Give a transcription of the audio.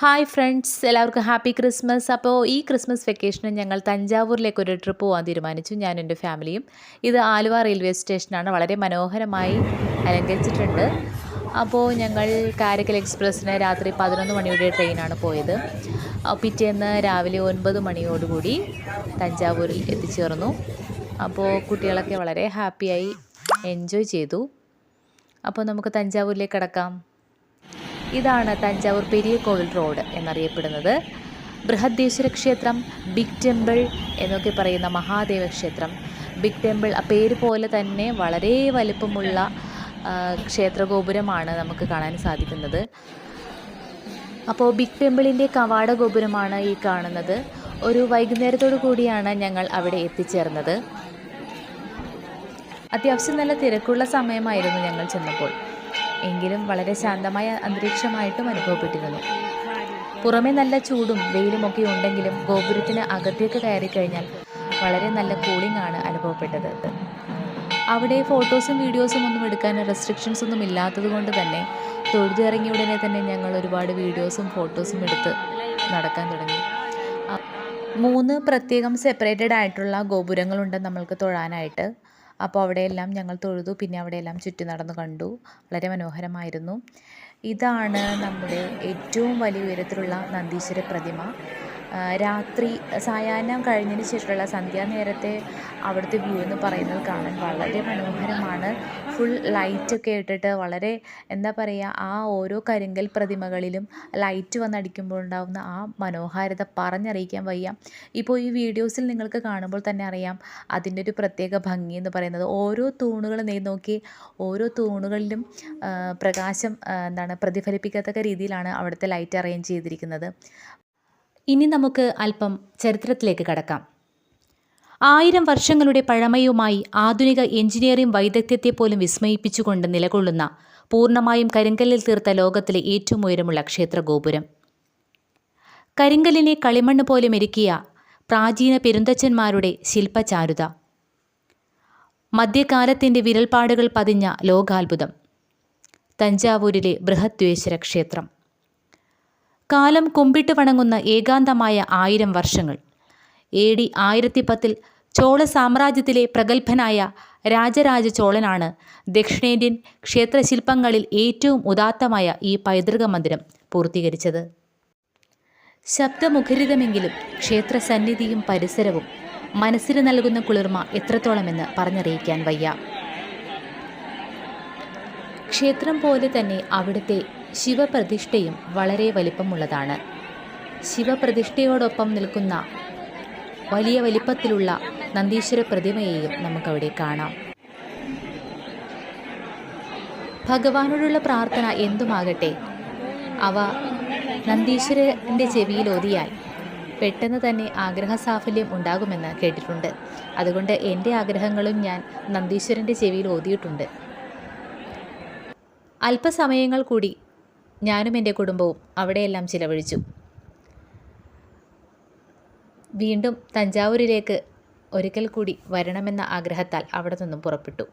Hi friends എല്ലാവർക്കും happy Christmas അപ്പോൾ ഈ ക്രിസ്മസ് വെക്കേഷന് ഞങ്ങൾ തഞ്ചാവൂരിലേക്ക് ഒരു ട്രിപ്പ് പോകാൻ തീരുമാനിച്ചു. ഞാൻ എന്റെ ഫാമിലിയും. ഇത് ആലുവ റെയിൽവേ സ്റ്റേഷനാണ് വളരെ മനോഹരമായി അലങ്കരിച്ചിട്ടുണ്ട്. അപ്പോൾ ഞങ്ങൾ കാരക്കൽ എക്സ്പ്രസ്സിന് രാത്രി പതിനൊന്ന് മണിയുടെ ട്രെയിനാണ് പോയത്. പിറ്റേന്ന് രാവിലെ ഒൻപത് മണിയോടുകൂടി തഞ്ചാവൂരിൽ എത്തിച്ചേർന്നു. അപ്പോൾ കുട്ടികളൊക്കെ വളരെ ഹാപ്പിയായി എൻജോയ് ചെയ്തു. അപ്പോൾ നമുക്ക് തഞ്ചാവൂരിലേക്ക് കടക്കാം. ഇതാണ് തഞ്ചാവൂർ പെരിയ കോവിൽ റോഡ് എന്നറിയപ്പെടുന്നത്. ബൃഹദ്ദേശര ക്ഷേത്രം ബിഗ് ടെമ്പിൾ എന്നൊക്കെ പറയുന്ന മഹാദേവ ക്ഷേത്രം. ബിഗ് ടെമ്പിൾ ആ പേര് പോലെ തന്നെ വളരെ വലിപ്പമുള്ള ക്ഷേത്രഗോപുരമാണ് നമുക്ക് കാണാൻ സാധിക്കുന്നത്. അപ്പോൾ ബിഗ് ടെമ്പിളിന്റെ കവാട ഗോപുരമാണ് ഈ കാണുന്നത്. ഒരു വൈകുന്നേരത്തോടു കൂടിയാണ് ഞങ്ങൾ അവിടെ എത്തിച്ചേർന്നത്. അത്യാവശ്യം നല്ല തിരക്കുള്ള സമയമായിരുന്നു ഞങ്ങൾ ചെന്നപ്പോൾ. എങ്കിലും വളരെ ശാന്തമായ അന്തരീക്ഷമായിട്ടും അനുഭവപ്പെട്ടിരുന്നു. പുറമെ നല്ല ചൂടും വെയിലും ഒക്കെ ഉണ്ടെങ്കിലും ഗോപുരത്തിന് അകത്തേക്ക് കയറി കഴിഞ്ഞാൽ വളരെ നല്ല കൂളിംഗ് ആണ് അനുഭവപ്പെട്ടത്. അവിടെ ഫോട്ടോസും വീഡിയോസും ഒന്നും എടുക്കാൻ റെസ്ട്രിക്ഷൻസ് ഒന്നും ഇല്ലാത്തത് കൊണ്ട് തന്നെ തൊഴുതിറങ്ങിയ ഉടനെ തന്നെ ഞങ്ങൾ ഒരുപാട് വീഡിയോസും ഫോട്ടോസും എടുത്ത് നടക്കാൻ തുടങ്ങി. മൂന്ന് പ്രത്യേകം സെപ്പറേറ്റഡ് ആയിട്ടുള്ള ഗോപുരങ്ങളുണ്ട് നമ്മൾക്ക് തൊഴാനായിട്ട്. അപ്പോൾ അവിടെയെല്ലാം ഞങ്ങൾ തൊഴുതു. പിന്നെ അവിടെയെല്ലാം ചുറ്റി നടന്നു കണ്ടു. വളരെ മനോഹരമായിരുന്നു. ഇതാണ് നമ്മുടെ ഏറ്റവും വലിയ ഉയരത്തിലുള്ള നന്ദീശ്വര പ്രതിമ. രാത്രി സായാഹ്നം കഴിഞ്ഞതിന് ശേഷമുള്ള സന്ധ്യാനേരത്തെ അവിടുത്തെ വ്യൂ എന്ന് പറയുന്നത് കാണാൻ വളരെ മനോഹരമാണ്. ഫുൾ ലൈറ്റൊക്കെ ഇട്ടിട്ട് വളരെ എന്താ പറയുക ആ ഓരോ കരിങ്കൽ പ്രതിമകളിലും ലൈറ്റ് വന്നടിക്കുമ്പോൾ ഉണ്ടാകുന്ന ആ മനോഹാരിത പറഞ്ഞറിയിക്കാൻ വയ്യ. ഇപ്പോൾ ഈ വീഡിയോസിൽ നിങ്ങൾക്ക് കാണുമ്പോൾ തന്നെ അറിയാം അതിന്റെ ഒരു പ്രത്യേക ഭംഗി എന്ന് പറയുന്നത്. ഓരോ തൂണുകൾ നെയ് നോക്കി ഓരോ തൂണുകളിലും പ്രകാശം എന്താണ് പ്രതിഫലിപ്പിക്കത്തക്ക രീതിയിലാണ് അവിടുത്തെ ലൈറ്റ് അറേഞ്ച് ചെയ്തിരിക്കുന്നത്. ഇനി നമുക്ക് അല്പം ചരിത്രത്തിലേക്ക് കടക്കാം. ആയിരം വർഷങ്ങളുടെ പഴമയുമായി ആധുനിക എഞ്ചിനീയറിംഗ് വൈദഗ്ധ്യത്തെ പോലും വിസ്മയിപ്പിച്ചുകൊണ്ട് നിലകൊള്ളുന്ന പൂർണമായും കരിങ്കല്ലിൽ തീർത്ത ലോകത്തിലെ ഏറ്റവും ഉയരമുള്ള ക്ഷേത്രഗോപുരം. കരിങ്കല്ലിനെ കളിമണ്ണ് പോലെ മെരുക്കിയ പ്രാചീന പെരുന്തച്ഛന്മാരുടെ ശില്പചാരുത. മധ്യകാലത്തിന്റെ വിരൽപാടുകൾ പതിഞ്ഞ ലോകാത്ഭുതം. തഞ്ചാവൂരിലെ ബൃഹദ്വേശ്വര ക്ഷേത്രം. കാലം കുമ്പിട്ട് വണങ്ങുന്ന ഏകാന്തമായ ആയിരം വർഷങ്ങൾ. എ ഡി ആയിരത്തി പത്തിൽ ചോള സാമ്രാജ്യത്തിലെ പ്രഗത്ഭനായ രാജരാജ ചോളനാണ് ദക്ഷിണേന്ത്യൻ ക്ഷേത്രശില്പങ്ങളിൽ ഏറ്റവും ഉദാത്തമായ ഈ പൈതൃക മന്ദിരം പൂർത്തീകരിച്ചത്. ശബ്ദമുഖരിതമെങ്കിലും ക്ഷേത്രസന്നിധിയും പരിസരവും മനസ്സിന് നൽകുന്ന കുളിർമ എത്രത്തോളമെന്ന് പറഞ്ഞറിയിക്കാൻ വയ്യ. ക്ഷേത്രം പോലെ തന്നെ അവിടുത്തെ ശിവപ്രതിഷ്ഠയും വളരെ വലിപ്പമുള്ളതാണ്. ശിവപ്രതിഷ്ഠയോടൊപ്പം നിൽക്കുന്ന വലിയ വലിപ്പത്തിലുള്ള നന്ദീശ്വര പ്രതിമയെയും നമുക്കവിടെ കാണാം. ഭഗവാനോടുള്ള പ്രാർത്ഥന എന്തുമാകട്ടെ അവ നന്ദീശ്വരന്റെ ചെവിയിൽ ഓതിയാൽ പെട്ടെന്ന് തന്നെ ആഗ്രഹ സാഫല്യം ഉണ്ടാകുമെന്ന് കേട്ടിട്ടുണ്ട്. അതുകൊണ്ട് എന്റെ ആഗ്രഹങ്ങളും ഞാൻ നന്ദീശ്വരന്റെ ചെവിയിൽ ഓതിയിട്ടുണ്ട്. അല്പസമയങ്ങൾ കൂടി ഞാനും എന്റെ കുടുംബവും അവിടെയെല്ലാം ചിലവഴിച്ചു. വീണ്ടും തഞ്ചാവൂരിലേക്ക് ഒരിക്കൽ കൂടി വരണമെന്ന ആഗ്രഹത്താൽ അവിടെ നിന്നും പുറപ്പെട്ടു.